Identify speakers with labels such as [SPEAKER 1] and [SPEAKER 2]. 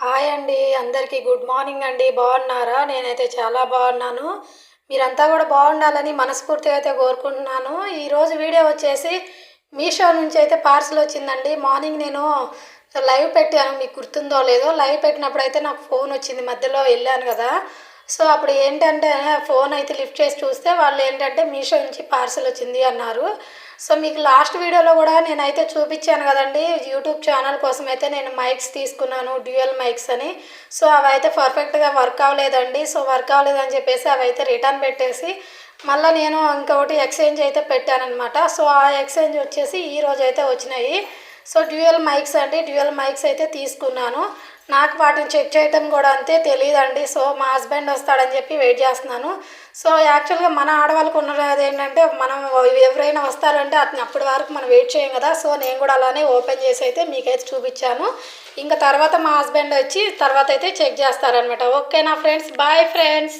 [SPEAKER 1] Hi అండి అందరికీ good morning అండి. బాగున్నారా? నేనైతే చాలా బాగున్నాను. మీరంతా కూడా బాగుండాలని మనస్ఫూర్తిగా అయితే కోరుకుంటున్నాను. ఈరోజు వీడియో వచ్చేసి మీషో నుంచి అయితే పార్సల్ వచ్చిందండి. మార్నింగ్ నేను లైవ్ పెట్టాను. మీకు గుర్తుందో లేదో లైవ్ పెట్టినప్పుడు అయితే నాకు ఫోన్ వచ్చింది. మధ్యలో వెళ్ళాను కదా. సో అప్పుడు ఏంటంటే ఫోన్ అయితే లిఫ్ట్ చేసి చూస్తే వాళ్ళు ఏంటంటే మీషో నుంచి పార్సల్ వచ్చింది అన్నారు. సో మీకు లాస్ట్ వీడియోలో కూడా నేనైతే చూపించాను కదండి యూట్యూబ్ ఛానల్ కోసం అయితే నేను మైక్స్ తీసుకున్నాను డ్యూయల్ మైక్స్ అని. సో అవి అయితే పర్ఫెక్ట్గా వర్క్ అవ్వలేదండి. సో వర్క్ అవ్వలేదని చెప్పేసి అవి అయితే రిటర్న్ పెట్టేసి మళ్ళీ నేను ఇంకొకటి ఎక్స్చేంజ్ అయితే పెట్టానమాట సో ఆ ఎక్స్చేంజ్ వచ్చేసి ఈ రోజు అయితే వచ్చినాయి. సో డ్యూయల్ మైక్స్ అండి డ్యూయల్ మైక్స్ అయితే తీసుకున్నాను. నాకు వాటిని చెక్ చేయటం కూడా అంతే తెలియదండి సో మా హస్బెండ్ వస్తాడని చెప్పి వెయిట్ చేస్తున్నాను. సో యాక్చువల్గా మన ఆడవాళ్ళకు ఉన్నది ఏంటంటే మనం ఎవరైనా వస్తారంటే అతని అప్పటి వరకు మనం వెయిట్ చేయం కదా. సో నేను కూడా అలానే ఓపెన్ చేసి అయితే మీకైతే చూపించాను. ఇంకా తర్వాత మా హస్బెండ్ వచ్చి తర్వాత అయితే చెక్ చేస్తారనమాట ఓకేనా ఫ్రెండ్స్? Bye friends!